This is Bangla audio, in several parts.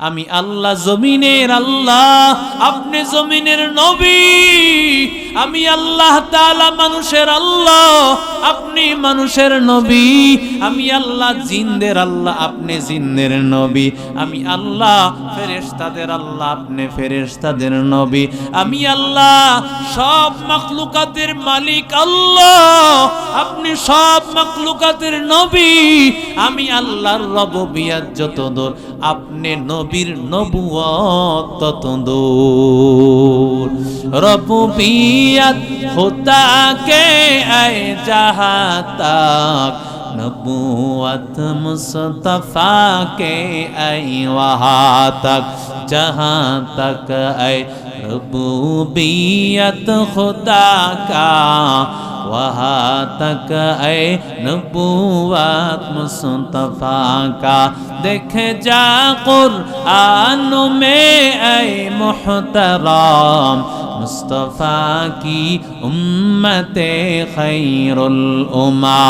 আমি আল্লাহ জমিনের আল্লাহ আপনি জমিনের নবী আমি আল্লাহ তাআলা মানুষের আল্লাহ, আপনি মানুষের নবী। আমি আল্লাহ জিনদের আল্লাহ, আপনি জিনদের নবী। আমি আল্লাহ ফেরেশতাদের আল্লাহ, আপনি ফেরেশতাদের নবী। আমি আল্লাহ সব মাখলুকাতের মালিক আল্লাহ, আপনি সব মাখলুকাতের নবী। আমি আল্লাহর রববিয়াত যত দূর আপনি নবীর নবুয়ত তত দূর রববিয়াত हुर्रियत होता के आए जहाँ तक नबूत मुस्तफ़ा के आए वहाँ तक जहाँ तक आए रबूबियत खुदा का वहाँ तक ऐ नबूवत मुस्तफ़ा का देख जा कुर आन में ऐ मोहतराम মুস্তফা কি উম্মতে খৈরুল উমা?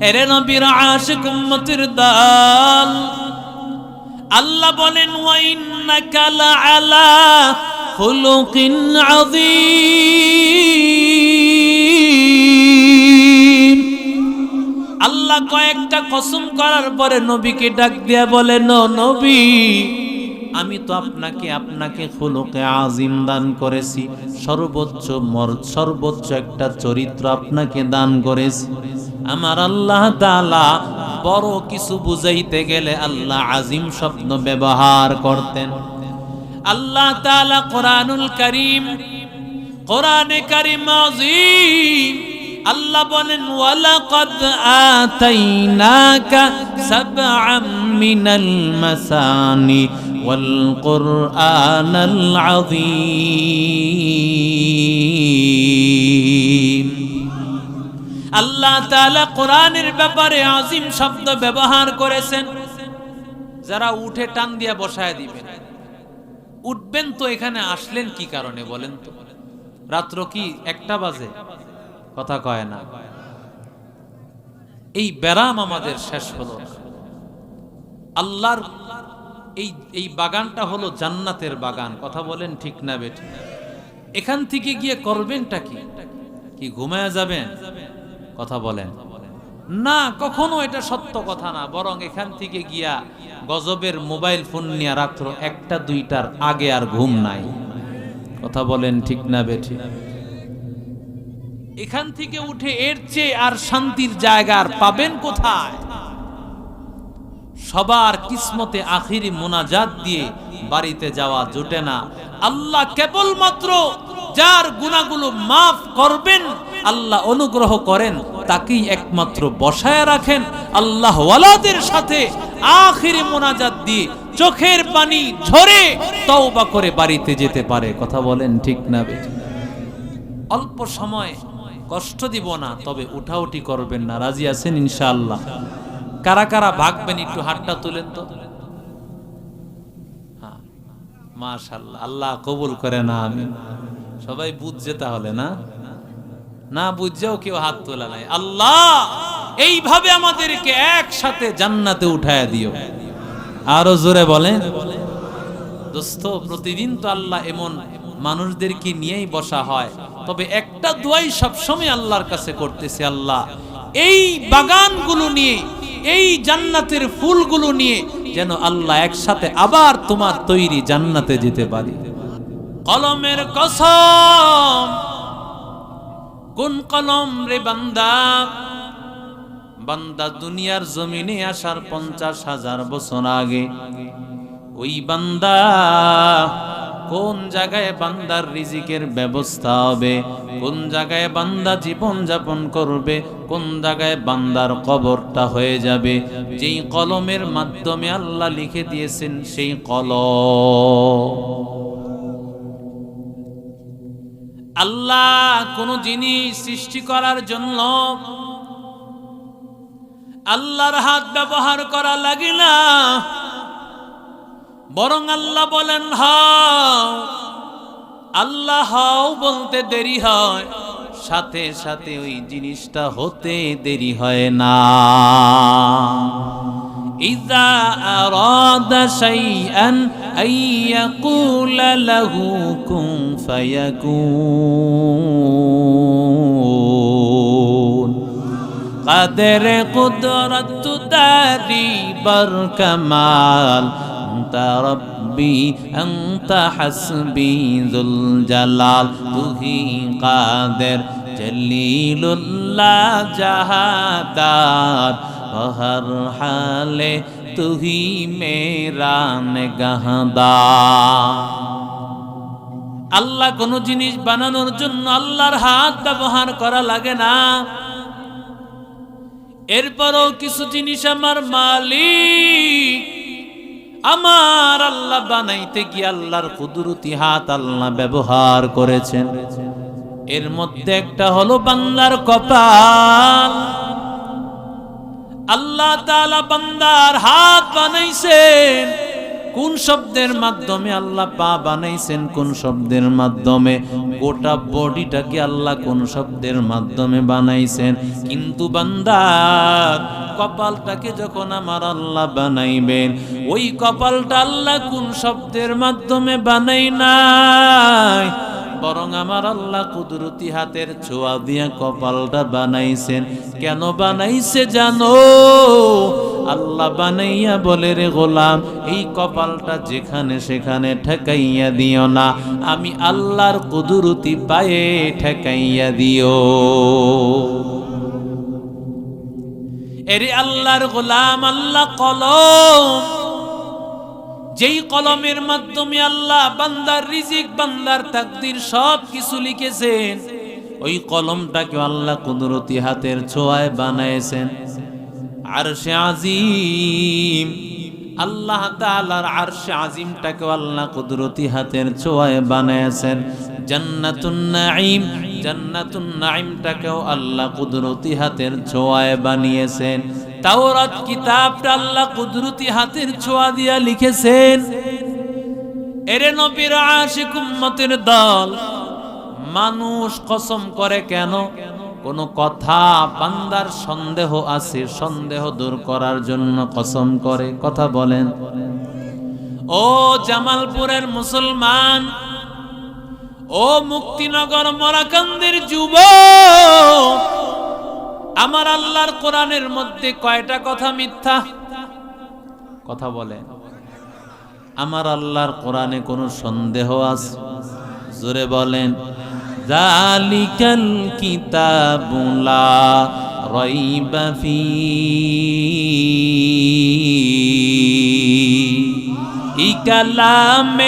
এর নবীর আশিক উম্মতির দল। আল্লাহ বলেন, ওয়াইন্নাকা লাআলা খুলুকিন আযীম। আল্লাহ কয়েকটা কসম করার পরে নবীকে ডাক দিয়া বলেন নবী আমি তো আপনাকে আপনাকে খুলুকে আজিম দান করেছি। সর্বোচ্চ মর, সর্বোচ্চ একটা চরিত্র আপনাকে দান করেছি। আমার আল্লাহ তাআলা বড় কিছু বুঝাইতে গেলে আল্লাহ আজিম শব্দ ব্যবহার করতেন। আল্লাহ তাআলা কোরআনুল করিম, কোরআনে কারিম আজিম, আল্লাহ বলেন, ওয়ালাকাদ আতাইনাকা সাবআম মিনাল মাসানি ওয়াল কুরআনাল আল্লাহ তাআলা কোরআনের ব্যাপারে আজিম শব্দ ব্যবহার করেছেন। যারা উঠে টান দিয়া বসায় দিবেন। উঠবেন তো এখানে আসলেন কি কারণে বলেন তো? রাত্র কি একটা বাজে? কথা কয় না। এই ব্যারাম আমাদের শেষ হলো। আল্লাহর এই এই বাগানটা হলো জান্নাতের বাগান। কথা বলেন ঠিক না বেঠি এখান থেকে গিয়ে করবেনটা কি? কি ঘুমায়া যাবেন? কথা বলেন। না, কখনো এটা সত্য কথা না, বরং এখান থেকে গিয়া গজবের মোবাইল ফোন নিয়ে রাত্র একটা, দুইটার আগে আর ঘুম নাই। কথা বলেন ঠিক না বেঠি এখান থেকে উঠে এর চেয়ে আর শান্তির জায়গা আর পাবেন কোথায়? সবার কিসমতে আখিরি মোনাজাত দিয়ে বাড়িতে যাওয়া জোটে না। আল্লাহ কেবলমাত্র যার গুণাগুলো মাফ করবেন, আল্লাহ অনুগ্রহ করেন, তাকেই একমাত্র বসায় রাখেন। আল্লাহ ওয়ালাদের সাথে আখিরি মোনাজাত দিয়ে চোখের পানি ঝরে তওবা করে বাড়িতে যেতে পারে। কথা বলেন ঠিক না অল্প সময় কষ্ট দিব না, তবে উঠাউটি করবেন না। রাজি আছেন ইনশাআল্লাহ? কারা কারা ভাগবেন একটু হাতটা তুলেন তো? হ্যাঁ মাশাল্লাহ আল্লাহ কবুল করে না আমি সবাই বুঝছে তাহলে, না? না বুঝছেও কেউ হাত তোলা নাই। আল্লাহ, এইভাবে আমাদেরকে একসাথে জান্নাতে উঠায় দিও। আরও জোরে বলেন। দোস্ত, প্রতিদিন তো আল্লাহ এমন মানুষদেরকে নিয়েই বসা হয়। তবে একটা দোয়াই সবসময় আল্লাহর কাছে করতেছে আল্লাহ। এই বাগানগুলো নিয়ে এই জান্নাতের ফুলগুলো নিয়ে যেন আল্লাহ একসাথে আবার তোমার তৈরি জান্নাতে যেতে পারি। কলমের কসম, কোন কলম রে বান্দা? বান্দা দুনিয়ার জমিনে আসার পঞ্চাশ হাজার বছর আগে, ওই বান্দা কোন জায়গায় বান্দার রিজিকের ব্যবস্থা হবে? কোন জায়গায় বান্দা জীবন যাপন করবে? কোন জায়গায় বান্দার কবরটা হয়ে যাবে? যেই কলমের মাধ্যমে আল্লাহ লিখে দিয়েছেন, সেই কলম। আল্লাহ কোন জিনিস সৃষ্টি করার জন্য আল্লাহর হাত ব্যবহার করা লাগে না। বরং আল্লাহ বলেন, হাও, আল্লাহ হাও বলতে দেরি হয়, সাথে সাথে ওই জিনিসটা হতে দেরি হয় না। ইজা আরাদা শাইআন আইয়াকুলা লাহু কুন ফায়াকুন। কাদের কুদরত দারি বর কামাল أنت ربي أنت حسبي ذو الجلال تهي قادر جليل لا جهادار وهر حاله تهي ميران میرا نگہدار আল্লাহ কোনো জিনিস বানানোর জন্য আল্লাহর হাত ব্যবহার করা লাগে না এরপরও কিছু জিনিস আমার মালিক আমার আল্লাহ বানাইতে গিয়ে আল্লাহর কুদরতি হাত আল্লাহ ব্যবহার করেছেন। এর মধ্যে একটা হলো বান্দার কপাল। আল্লাহ তাআলা বান্দার হাত বানাইছেন। কোন শব্দের মাধ্যমে আল্লাহ পা বানাইছেন, কোন শব্দের মাধ্যমে? গোটা বডিটাকে আল্লাহ কোন শব্দের মাধ্যমে বানাইছেন? কিন্তু বান্দার কপালটাকে যখন আমার আল্লাহ বানাইবেন, ওই কপালটা আল্লাহ কোন শব্দের মাধ্যমে বানাই নাই? বরং আমার আল্লাহ কুদরতি হাতের ছোঁয়া দিয়া কপালটা বানাইছেন। কেন বানাইছে জানো? আল্লাহ বানাইয়া বলে রে গোলাম, এই কপালটা যেখানে সেখানে ঠেকাইয়া দিও না। আমি আল্লাহর কুদরতি পায়ে ঠেকাইয়া দিও। এরে আল্লাহর গোলাম, আল্লাহ কলম। যেই কলমের মাধ্যমে আল্লাহ বান্দার রিজিক, বান্দার তাকদির সব কিছু লিখেছেন, ওই কলমটাকে আল্লাহ কুদরতি হাতের ছোঁয়ায় বানাইছেন। আরশে আজিম। আল্লাহ তাআলার আরশে আজিমটাকে আল্লাহ কুদরতি হাতের ছোঁয়ায় বানাইছেন জান্নাতুন নাঈম, জান্নাতুন নাঈমটাকেও আল্লাহ কুদরতি হাতের ছোঁয়ায় বানিয়েছেন। তাওরাত কিতাবটা আল্লাহ কুদরতি হাতের ছোঁয়া দিয়া লিখেছেন। এরে নবীর আশিক উম্মতের দল, মানুষ কসম করে কেন? কোন কথা বান্দার সন্দেহ আছে, সন্দেহ দূর করার জন্য কসম করে কথা বলেন। ও জামালপুরের মুসলমান, ও মুক্তিনগর মরাকান্দির যুবক, আমার আল্লাহর কোরআনের মধ্যে কয়টা কথা মিথ্যা? কথা বলে আমার আল্লাহর কোরআনে কোনো সন্দেহ আছে? জোরে বলেন। ذلك الكتاب لا ريب فيه كلام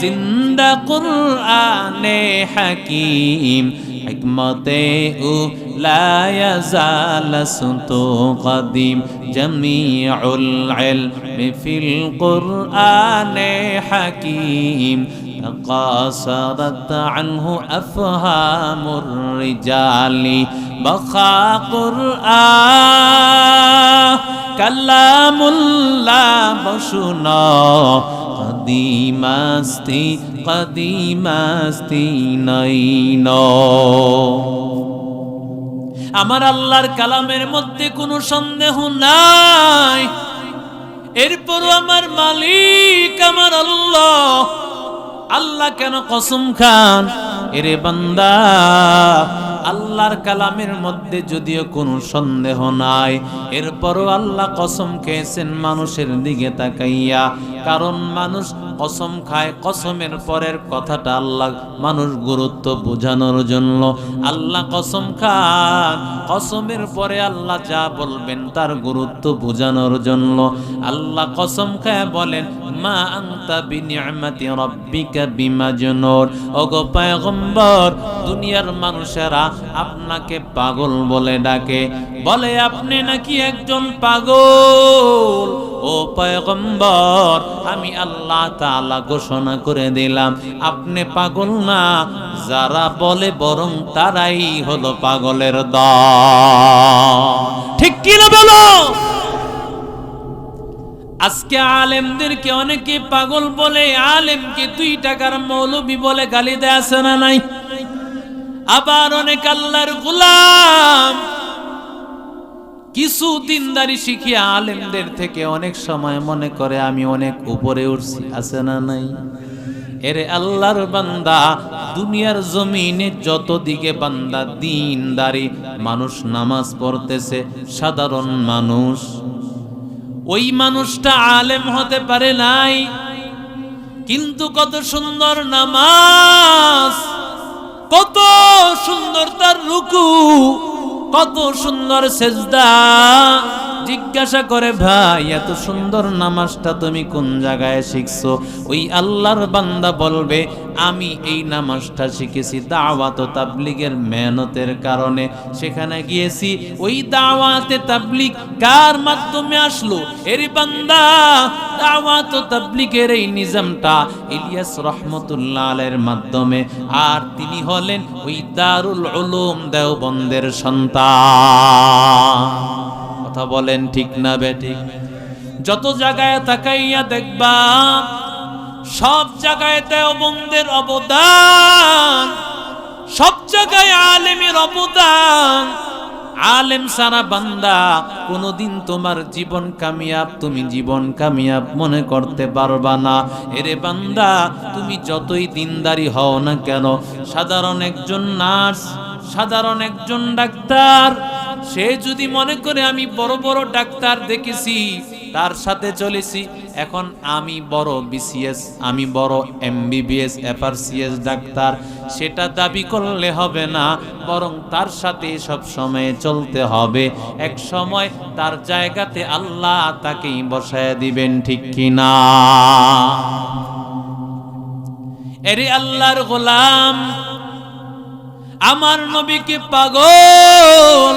زند قرآن حكيم حكمته لا يزال سنت قديم جميع العلم في القرآن حكيم تقاصرت عنه أفهام الرجال بقى قرآن كلام الله بشنا قديم استي قديم استي نينو আমার আল্লাহর কালামের মধ্যে কোনো সন্দেহ নাই এরপরও আমার মালিক আমার আল্লাহ আল্লাহ কেন কসম খান? এরে বান্দা আল্লাহর কালামের মধ্যে যদিও কোনো সন্দেহ নাই, এরপরও আল্লাহ কসম খেয়েছেন মানুষের দিকে তাকাইয়া। কারণ মানুষ কসম খায়, কসমের পরের কথাটা আল্লাহ মানুষ গুরুত্ব বোঝানোর জন্য। আল্লাহ কসম খান, কসমের পরে আল্লাহ যা বলবেন তার গুরুত্ব বোঝানোর জন্য। আল্লাহ কসম খায় বলেন, মা আংতা বিনিয়ামাতি রব্বিকা বিমাজনুর। ওগো পয়গম্বর, দুনিয়ার মানুষেরা আপনাকে পাগল বলে ডাকে। বলে, আপনি নাকি একজন পাগল? ও পয়গম্বর, আমি আল্লাহ তাআলা ঘোষণা করে দিলাম, আপনি পাগল না। যারা বলে, বরং তারাই হলো পাগলের দল। ঠিক কি না বলো? আজকে আলেমদেরকে অনেকে পাগল বলে, আলেমকে দুই টাকার মৌলবি বলে গালি দেয় আছে না নাই? আবার অনেক আল্লাহর গুলাম কিছু দিনদারি শিখিয়ে আলেমদের থেকে অনেক সময় মনে করে আমি অনেক উপরে উঠছি, আছে না নাই? এরে আল্লাহর বান্দা, দুনিয়ার জমিনে যত দিকে বান্দা দিনদারি, মানুষ নামাজ পড়তেছে, সাধারণ মানুষ। ওই মানুষটা আলেম হতে পারে নাই, কিন্তু কত সুন্দর নামাজ। কত সুন্দর তার রুকু কত সুন্দর সেজদা। জিজ্ঞাসা করে, ভাই, এত সুন্দর নামাজটা তুমি কোন জায়গায় শিখছো? ওই আল্লাহর বান্দা বলবে, আমি এই নামাজটা শিখেছি দাওয়াত তাবলিগের মেহনতের কারণে। সেখানে গিয়েছি, ওই দাওয়াতে তাবলিগ কার মাধ্যমে আসলো? এর বান্দা, দাওয়াত তাবলিগের এই নিজামটা ইলিয়াস রহমতুল্লাহ আলের মাধ্যমে। আর তিনি হলেন ওই দারুল উলুম দেওবন্দের সন্তান। কথা বলেন ঠিক না বেঠিক যত জায়গায় তাকাইয়া দেখবা, সব জায়গায় দেওবন্দের অবদান, সব জায়গায় আলেমের অবদান। আলেম সারা বান্দা, কোনোদিন তোমার জীবন কামিয়াব, তুমি জীবন কামিয়াব মনে করতে পারবা না। এরে বান্দা, তুমি যতই দিনদারি হও না কেন, সাধারণ একজন নার্স, সাধারণ একজন ডাক্তার সে যদি মনে করে আমি বড় বড় ডাক্তার দেখেছি, তার সাথে চলেছি। এখন আমি বড় বিসিএস আমি বড় এমবিবিএস এফআরসিএস ডাক্তার, সেটা দাবি করলে হবে না, বরং তার সাথে সব সময় চলতে হবে। এক সময় তার জায়গাতে আল্লাহ তাকেই বসায় দিবেন, ঠিক কিনা এরে আল্লাহর গোলাম, আমার নবীকে পাগল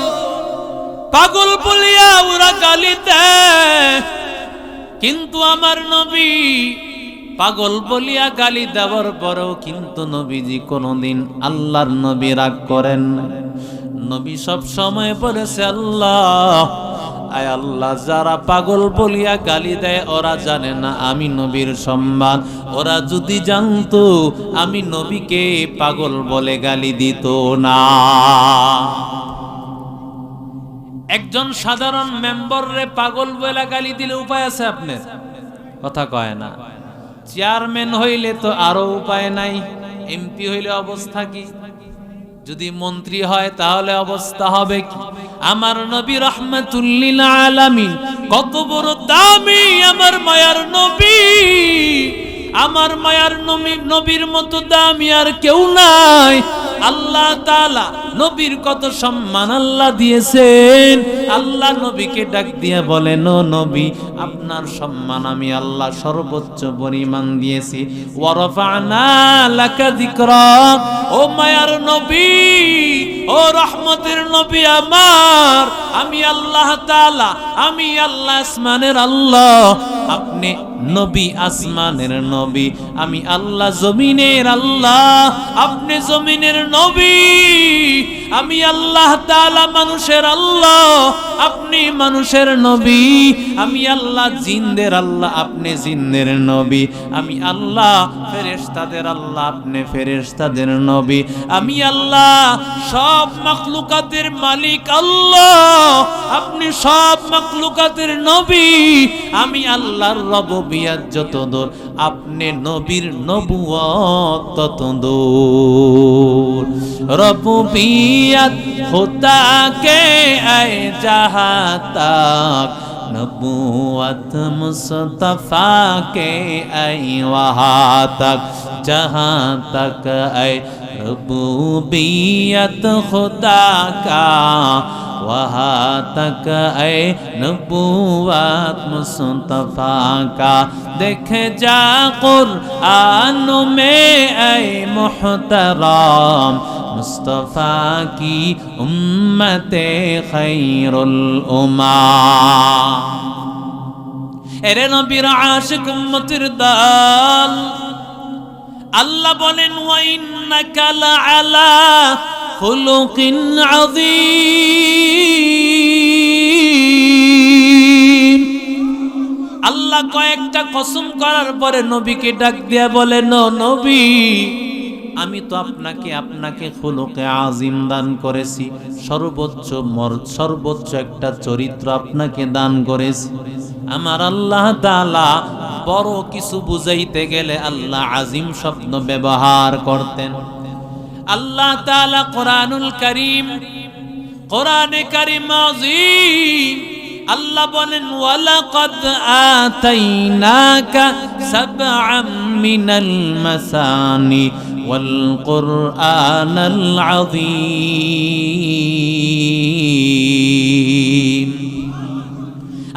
পাগল বলিয়া ওরা গালি দেয় কিন্তু আমার নবী পাগল বলিয়া গালি দেওয়ার পরেও কিন্তু নবীজি কোনোদিন আল্লাহর নবী রাগ করেন। নবী সব সময় বলেছে, আল্লাহ, আয় আল্লাহ, যারা পাগল বলিয়া গালি দেয়, ওরা জানে না আমি নবীর সম্মান। ওরা যদি জানতো, আমি নবীকে পাগল বলে গালি দিত না। একজন সাধারণ মেম্বার রে পাগল বলে গালি দিলে উপায় আছে আপনার? কথা কয় না। চেয়ারম্যান হইলে তো আরও উপায় নাই। এমপি হইলে অবস্থা কি? যদি মন্ত্রী হয় তাহলে অবস্থা হবে কি? আমার নবী রহমাতুল্লিল আলামিন কত বড় দামি আমার মায়ার নবী। আমার মায়ার নবী নবীর মতো দামি আর কেউ নাই। আল্লাহ তাআলা নবীর কত সম্মান আল্লাহ দিয়েছেন। আল্লাহ নবীকে ডাক দিয়ে বলেন, ও নবী, আপনার সম্মান আমি আল্লাহ সর্বোচ্চ পরিমাণ দিয়েছি। ও মায়ার নবী, ও রহমতের নবী আমার, আমি আল্লাহ তাআলা, আমি আল্লাহ আসমানের আল্লাহ। আপনি নবী, আসমানের নবী, আমি আল্লাহ জমিনের আল্লাহ। আপনি জমিনের নবী আমি আল্লাহ তাআলা মানুষের আল্লাহ, আপনি মানুষের নবী। আমি আল্লাহ জিনদের আল্লাহ, আপনি জিনদের নবী। আমি আল্লাহ ফেরেশতাদের আল্লাহ, আপনি ফেরেশতাদের নবী। আমি আল্লাহ সব মাখলুকাতের মালিক আল্লাহ, আপনি সব মাখলুকাতের নবী। আমি আল্লাহর রববিয়াত যত দূর আপনি নবীর নবুয়ত তত দূর हुइयत खुदा के ऐ जहाँ तक नबूत मुस्तफ़ा के ऐ वहाँ तक जहाँ तक ऐ रबूबियत खुदा का वहाँ तक ऐ नबूवत मुस्तफ़ा का देख जा कुरान में ऐ मुहतरम मुस्तफ़ा की उम्मत खैरुल उमा এরে নবীর আশিক উম্মতির দল আল্লাহ বলেন ওয়া ইন্নাকা লাআলা খুলুকিন আযীম। আল্লাহ কয়েকটা কসম করার পরে নবীকে ডাক দিয়া বলেন ও নবী, আমি তো আপনাকে আপনাকে খুলুকে আজিম দান করেছি। সর্বোচ্চ মর- সর্বোচ্চ একটা চরিত্র আপনাকে দান করেছি। আমার আল্লাহ তাআলা বড় কিছু বুঝাইতে গেলে আল্লাহ আজিম শব্দ ব্যবহার করতেন। আল্লাহ তাআলা কোরআনুল করিম, কোরআনে কারিম আল্লাহ বলেন, ওয়ালাকাদ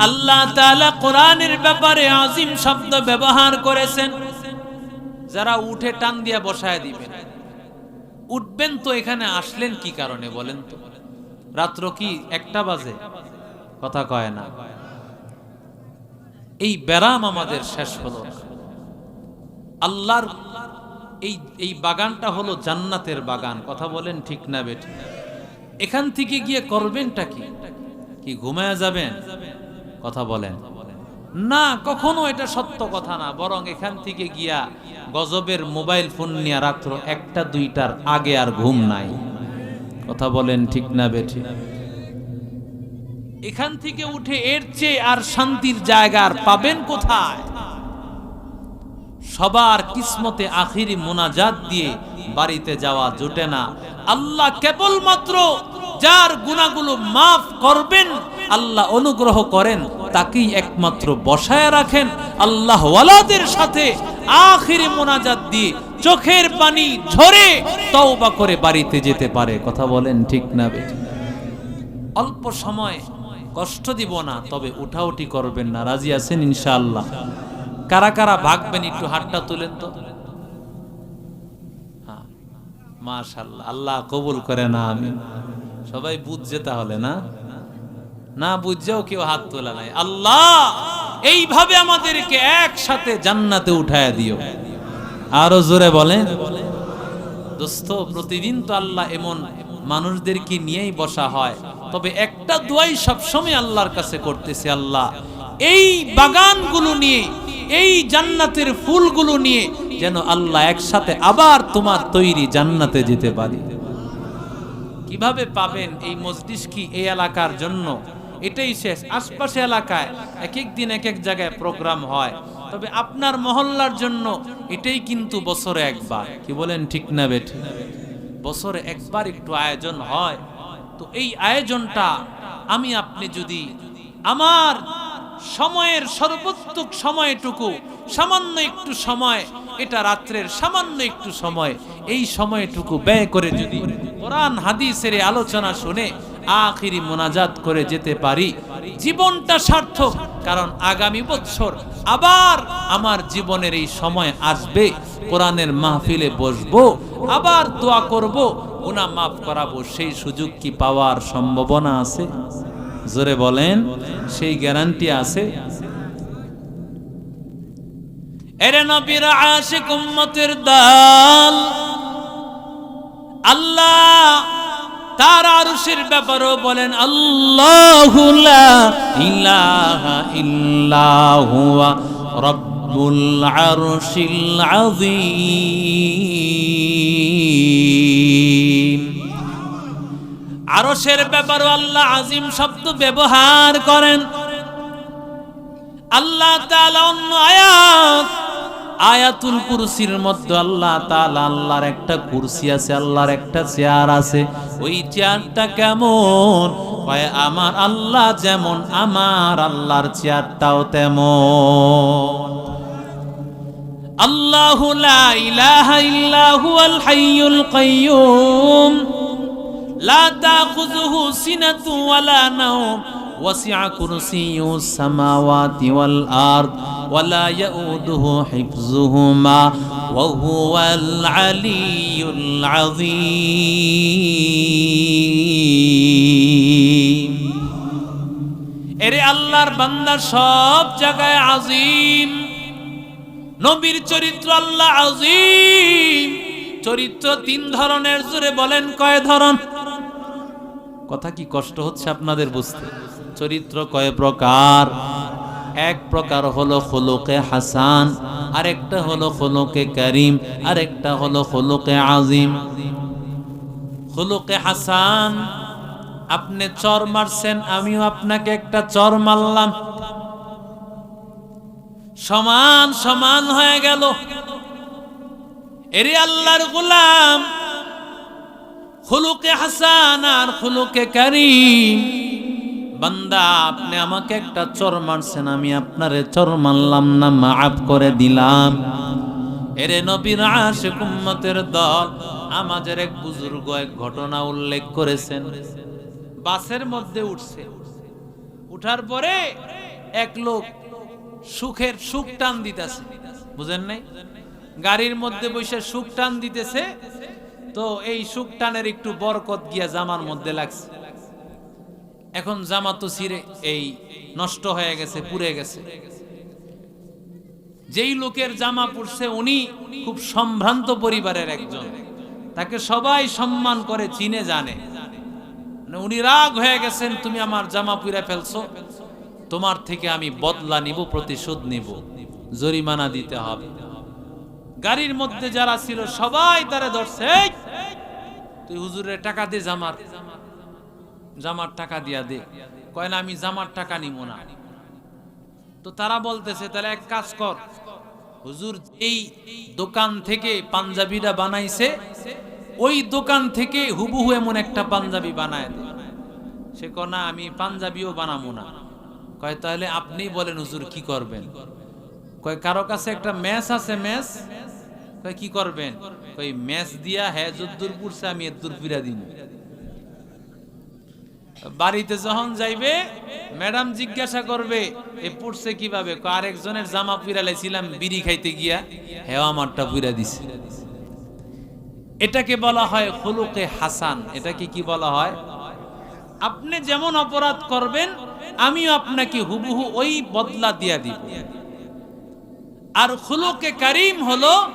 আল্লাহ তাআলা কোরআনের ব্যাপারে আজিম শব্দ ব্যবহার করেছেন। যারা উঠে টান দিয়া বসায় দিবেন। উঠবেন তো এখানে, আসলেন কি কারণে বলেন তো? রাত্র কি একটা বাজে? কথা কয় না। এই ব্যারাম আমাদের শেষ হলো। আল্লাহর এই এই বাগানটা হলো জান্নাতের বাগান। কথা বলেন ঠিক না বেঠি। এখান থেকে গিয়ে করবেনটা কি? কি ঘুমায়া যাবেন? কথা বলেন। না, কখনো এটা সত্য কথা না। বরং এখান থেকে গিয়া গজবের মোবাইল ফোন নিয়ে রাত্র একটা, দুইটার আগে আর ঘুম নাই। কথা বলেন ঠিক না বেঠি? এখান থেকে উঠে এর চেয়ে আর শান্তির জায়গা আর পাবেন কোথায়? সবার কিসমতে আখিরি মোনাজাত দিয়ে বাড়িতে যাওয়া জোটে না। আল্লাহ কেবলমাত্র যার গুণাগুলো মাফ করবেন, আল্লাহ অনুগ্রহ করেন তাকেই একমাত্র বসায় রাখেন আল্লাহ ওয়ালাদের সাথে। আখিরি মোনাজাত দিয়ে চোখের পানি ঝরে তওবা করে বাড়িতে যেতে পারে। কথা বলেন ঠিক না বেঠিক অল্প সময় কষ্ট দিব না, তবে উঠাউটি করবেন না। রাজি আছেন ইনশাআল্লাহ? কারা কারা ভাগবেন একটু হাতটা তুলেন তো। হ্যাঁ মাশাল্লাহ আল্লাহ কবুল করে না আমি সবাই বুঝছে তাহলে, না? না বুঝছেও কেউ হাত তোলা নাই। আল্লাহ, এইভাবে আমাদেরকে একসাথে জান্নাতে উঠায় দিও। আরও জোরে বলেন। দোস্ত, প্রতিদিন তো আল্লাহ এমন মানুষদেরকে নিয়েই বসা হয়। তবে একটা দোয়াই সবসময় আল্লাহর কাছে করতেছে আল্লাহ। এই বাগানগুলো নিয়ে, এই জান্নাতের ফুলগুলো নিয়ে যেন আল্লাহ একসাথে আবার তোমার তৈরি জান্নাতে যেতে পারি। কীভাবে পাবেন এই মসজিদ কি এই এলাকার জন্য? এটাই শেষ। আশপাশে এলাকায় এক এক দিন এক এক জায়গায় প্রোগ্রাম হয়। তবে আপনার মহল্লার জন্য এটাই কিন্তু বছরে একবার। কি বলেন ঠিক না বেঠি? বছরে একবার একটু আয়োজন হয়। তো এই আয়োজনটা আমি আপনি যদি আমার সময়ের সর্বোত্তক সময়টুকু, সামান্য একটু সময়, এটা রাত্রের সামান্য একটু সময়, এই সময়টুকু ব্যয় করে যদি কোরআন, হাদিসের আলোচনা শুনে আখিরি মোনাজাত করে যেতে পারি। জীবনটা সার্থক, কারণ আগামী বছর আবার আমার জীবনের এই সময় আসবে। কোরআনের মাহফিলে বসবো, আবার দোয়া করব, গুনাহ মাফ করাবো, সেই সুযোগ কি পাওয়ার সম্ভাবনা আছে? জোরে বলেন, সেই গ্যারান্টি আছে? এরে নবীর আশিক উম্মতের দল, আল্লাহ তার আরশের ব্যাপারেও বলেন, আল্লাহু লা ইলাহা ইল্লা হুয়া রব্বুল আরশিল আযীম। আরশের আল্লাহ আজিম শব্দ ব্যবহার করেন। আল্লাহ তাআলা অন্য আয়াত আয়াতুল কুরসির মধ্যে আল্লাহ তাআলা আল্লাহর একটা কুরসি আছে, আল্লাহর একটা চেয়ার আছে। ওই চেয়ারটা কেমন? হয় আমার আল্লাহ যেমন, আমার আল্লাহর চেয়ারটাও তেমন। আল্লাহু লা ইলাহা ইল্লা হুয়াল হাইয়ুল কাইয়ুম। লা তাখুযুহু সিনাতু ওয়ালা নাওম। ওয়াসিআ কুরসিয়ুস সামাওয়াতি ওয়াল আরদ। ولا يؤوده حفظهما وهو العلي العظيم এরে আল্লাহর বান্দা সব জায়গায় আজিম নবীর চরিত্র আল্লাহ আজিম চরিত্র তিন ধরনের জুড়ে বলেন কয় ধরন কথা কি কষ্ট হচ্ছে আপনাদের বুঝতে চরিত্র কয় প্রকার এক প্রকার হলো খোলকে হাসান, আরেকটা হলো খোলকে করিম, আরেকটা হলো খোলকে আজিম খোলকে হাসান, আপনি চর মারছেন, আমিও আপনাকে একটা চর মারলাম। সমান সমান হয়ে গেল। এরে আল্লাহর গোলাম, খুলুকে হাসান আর খুলুকে করিম। বান্দা, আপনি আমাকে একটা চর মারছেন, আমি আপনারে চর মারলাম না, মাফ করে দিলাম। এরে নবীর আশেক উম্মতের দল, আমাদের এক বুজুর্গ এক ঘটনা উল্লেখ করেছেন। বাসের মধ্যে উঠছে। উঠার পরে এক লোক সুখের সুখ টান দিতেছে। বুঝেন নাই? গাড়ির মধ্যে বসে সুখ টান দিতেছে, তো এই সুখ টানের একটু বরকত গিয়া জামার মধ্যে লাগছে। এখন জামা তো ছিঁড়ে, এই নষ্ট হয়ে গেছে, পুড়ে গেছে। যেই লোকের জামা পড়ছে উনি খুব সম্ভ্রান্ত পরিবারের একজন। তাকে সবাই সম্মান করে, চিনে, জানে। মানে উনি রাগ হয়ে গেছেন, তুমি আমার জামা পুড়ে ফেলছো, তোমার থেকে আমি বদলা নিব, প্রতিশোধ নিব, জরিমানা দিতে হবে। গাড়ির মধ্যে যারা ছিল, সবাই তারা ধরছে তুই হুজুরের টাকা দিয়ে জামার। জামার টাকা দিয়া দে। কয় না, আমি জামার টাকা নিব না। তো তারা বলতেছে, তাহলে এক কাজ কর। হুজুর এই দোকান থেকে পাঞ্জাবিটা বানাইছে, ওই দোকান থেকে হুবহু এমন একটা পাঞ্জাবি বানায় সে কয়, না, আমি পাঞ্জাবিও বানাবো না। কয়, তাহলে আপনি বলেন হুজুর কি করবেন? কয়, কারও কাছে একটা ম্যাচ আছে, ম্যাচ? কয়, কি করবেন? কই ম্যাচ দিয়া হ্যাঁ যদ্দুর পুরছে আমি এদ্দুর ফিরা দিব বাড়িতে যখন যাইবে, ম্যাডাম জিজ্ঞাসা করবে, এ পড়ছে কীভাবে? আরেকজনের জামা পুরালাইছিলাম বিড়ি খাইতে গিয়া হ্যাঁ আমারটা পুরা দিছে। এটাকে বলা হয় খুলুকে হাসান। এটাকে কি বলা হয়? আপনি যেমন অপরাধ করবেন, আমিও আপনাকে হুবহু ওই বদলা দিয়া দিব। আর খুলুকে কারিম হলো,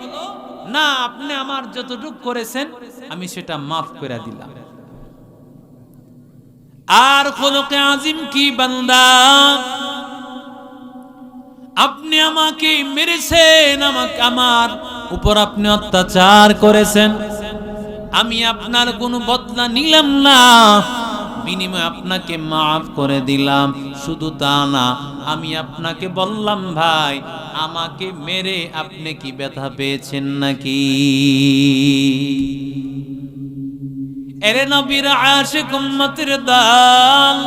না, আপনি আমার যতটুক করেছেন, আমি সেটা মাফ করে দিলাম। আর খুলুকে আজিম কি বান্দা? আপনি আমাকে মেরেছেন, আমাকে আমার উপর আপনি অত্যাচার করেছেন। আমি আপনার কোনো বদলা নিলাম না। বিনিময়ে আপনাকে মাফ করে দিলাম। শুধু তা না, আমি আপনাকে বললাম, ভাই, আমাকে মেরে আপনি কি ব্যথা পেয়েছেন নাকি? এরে নবীর আশিক উম্মতের দাল।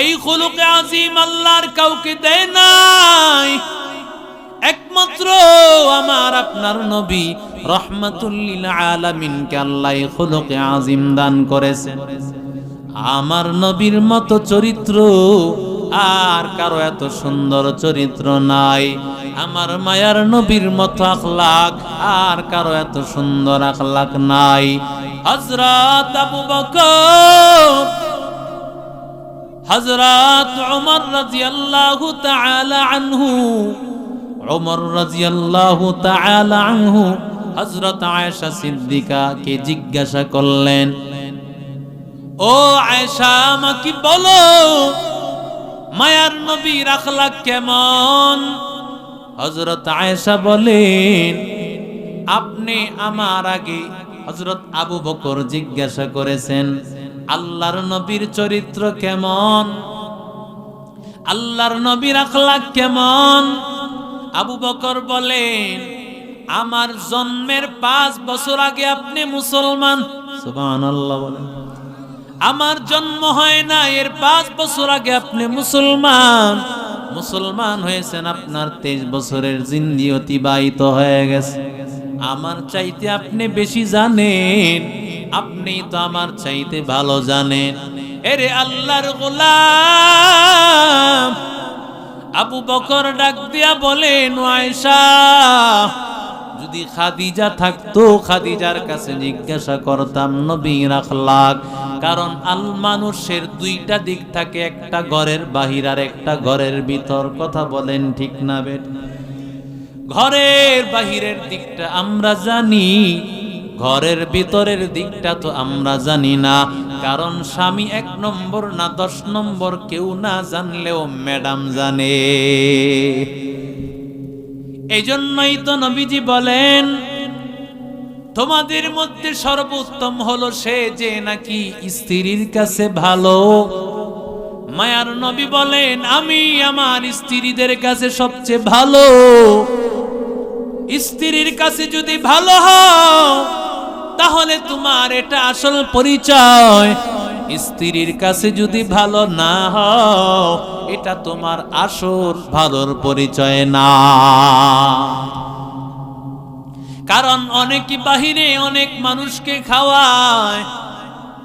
এই খুলুকে আজিম আল্লাহর কাউকে দেয় নাই। একমাত্র আমার আপনার নবী রহমাতুল্লিল আলামিনকে আল্লাহ খুলুকে আজিম দান করেছেন। আমার নবীর মতো চরিত্র আর কারও এত সুন্দর চরিত্র নাই। আমার মায়ার নবীর মতো আখলাক আর কারও এত সুন্দর আখলাক নাই। হজরত আবু বকর হজরত উমর রাদিয়াল্লাহু তাআলা আনহু, উমর রাদিয়াল্লাহু তাআলা আনহু, হযরত আয়েশা সিদ্দিকা কে জিজ্ঞাসা করলেন, ও আয়েশা, আমাকে বলো মায়ার নবীর আখলাক কেমন? হযরত আয়েশা বলেন, আপনি আমার আগে হযরত আবু বকর জিজ্ঞাসা করেছেন, আল্লাহর নবীর চরিত্র কেমন? আল্লাহর নবীর আখলাক কেমন? আবু বকর বলেন, আমার জন্মের পাঁচ বছর আগে আপনি মুসলমান। সুবহানাল্লাহ বলেন। আমার জন্ম হয় না, এর পাঁচ বছর আগে আপনি মুসলমান। মুসলমান হয়েছেন, আপনার তেইশ বছরের জিন্দি অতিবাহিত হয়ে গেছে। আমার চাইতে আপনি বেশি জানেন, আপনি তো আমার চাইতে ভালো জানেন। এরে আল্লাহর গোলাম, আবু বকর ডাক দিয়া বলেন আয়সা যদি খাদিজা থাকতো, খাদিজার কাছে জিজ্ঞাসা করতাম, নবীর আখলাক। কারণ আল মানুষের দুইটা দিক থাকে, একটা ঘরের বাহির আর একটা ঘরের ভিতর। কথা বলেন ঠিক না, বেট? ঘরের বাহিরের দিকটা আমরা জানি, ঘরের ভিতরের দিকটা তো আমরা জানি না। কারণ স্বামী এক নম্বর না দশ নম্বর কেউ না জানলেও ম্যাডাম জানে। এই জন্যই তো নবীজি বলেন, তোমাদের মধ্যে সর্বোত্তম হলো সে যে নাকি স্ত্রীর কাছে ভালো। মায়ার নবী বলেন, আমি আমার স্ত্রীদের কাছে সবচেয়ে ভালো। স্ত্রীর কাছে যদি ভালো হও, তাহলে তোমার এটা আসল পরিচয়। স্ত্রীর কাছে যদি ভালো না হও, এটা তোমার আসল ভালোর পরিচয় না। কারণ অনেক বাহিরে অনেক মানুষকে খাওয়ায়,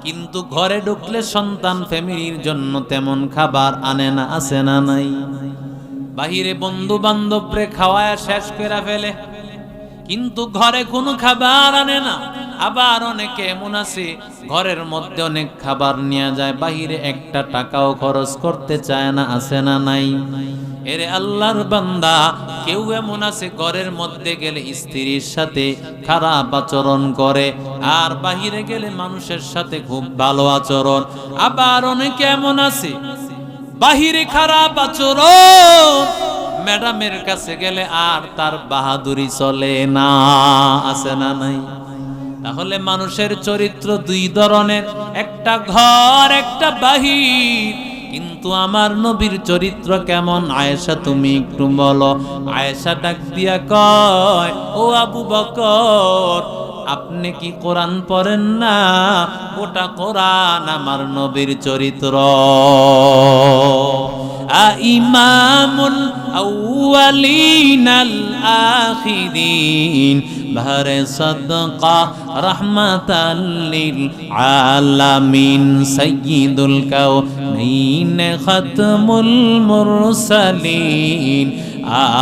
কিন্তু ঘরে ঢুকলে সন্তান ফ্যামিলির জন্য তেমন খাবার আনে না, আসে না নাই। বাহিরে বন্ধু বান্ধবরে খাওয়ায় শেষ করে ফেলে, কিন্তু ঘরে কোনো খাবার আনে না। আবার অনেকে এমন আছে ঘরের মধ্যে অনেক খাবার নিয়ে যায়, বাহিরে একটা টাকাও খরচ করতে চায় না আসে না নাই? এরে আল্লাহর বান্দা, কেউ এমন আছে ঘরের মধ্যে গেলে স্ত্রীর সাথে খারাপ আচরণ করে, আর বাহিরে গেলে মানুষের সাথে খুব ভালো আচরণ। আবার অনেকে এমন আছে বাহিরে খারাপ আচরণ, ম্যাডামের কাছে গেলে আর তার বাহাদুরি চলে না, আছে না নাই? তাহলে মানুষের চরিত্র দুই ধরনের। একটা ঘর, একটা বাহির। কিন্তু আমার নবীর চরিত্র কেমন? আয়েশা, তুমি একটু বলো। আয়েশা ডাক দিয়া কয়, ও আবু বকর, আপনি কি কোরআন পড়েন না? ওটা কোরআন আমার নবীর চরিত্র। ইমামুল আউয়ালিনাল আখিরিন। ভারে সদকা রহমাতাল লিল আলামিন। সাইয়্যিদুল কাউনাইন খাতমুল মুরসালিন।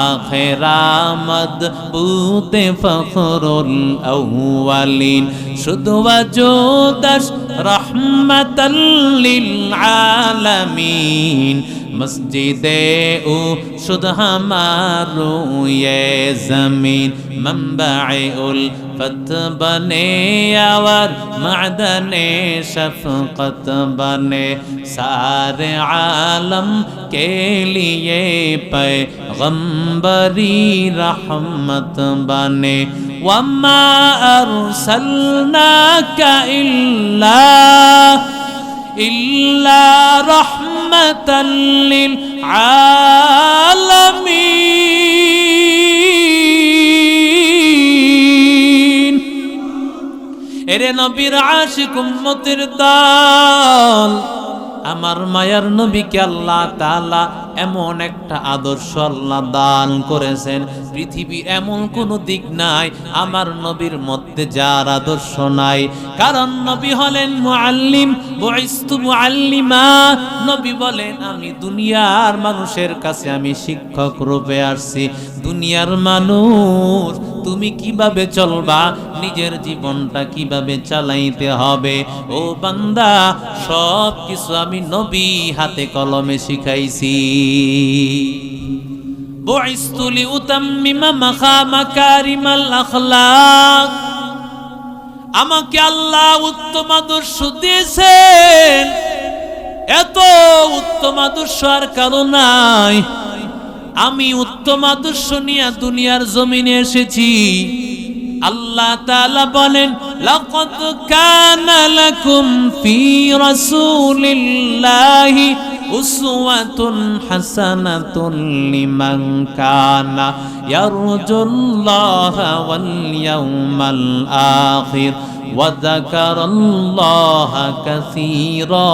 আখেরামদ বুতে ফখরুল আউয়ালিন। শুধু রহমাতাল্লিল আলামিন। মসজিদে ও শুধ হামারুয়ে জমিন মম্বাই উল ফত বনে আওয়ার, মাদনে শফকত বনে। সারে আলম কে লিয়ে পয়গম্বরি রহমত বনে। وما أرسلناك إلا إلا رحمة للعالمين এরে নবীর আশিক উম্মতের দল আমার মায়ার নবীকে আল্লাহ তাআলা এমন একটা আদর্শ আল্লাহ দান করেছেন পৃথিবীর এমন কোনো দিক নাই আমার নবীর মধ্যে যার আদর্শ নাই কারণ নবী হলেন মুআল্লিম বয়স্তু মুআল্লিমা। নবী বলেন, আমি দুনিয়ার মানুষের কাছে আমি শিক্ষক রূপে আসছি। দুনিয়ার মানুষ, তুমি কীভাবে চলবা? নিজের জীবনটা কীভাবে চালাইতে হবে? ও বান্দা সব কিছু আমি নবী হাতে কলমে শিখাইছি। বয়স্তুলি উতাম্মিমা মাখা মাকারিমাল আখলাক। আমাকে আল্লাহ উত্তম আদর্শ দিয়েছেন। এত উত্তম আদর্শ আর কারও নাই। আমি উত্তম আদর্শ নিয়ে দুনিয়ার জমিনে এসেছি। আল্লাহ তাআলা বলেন, লাকাদ কানা লাকুম ফি রাসূলিল্লাহি উসওয়াতুন হাসানাতুন লিমান কানা ইয়ারজুল্লাহা ওয়াল ইয়াউমাল আখির وذكر الله كثيرا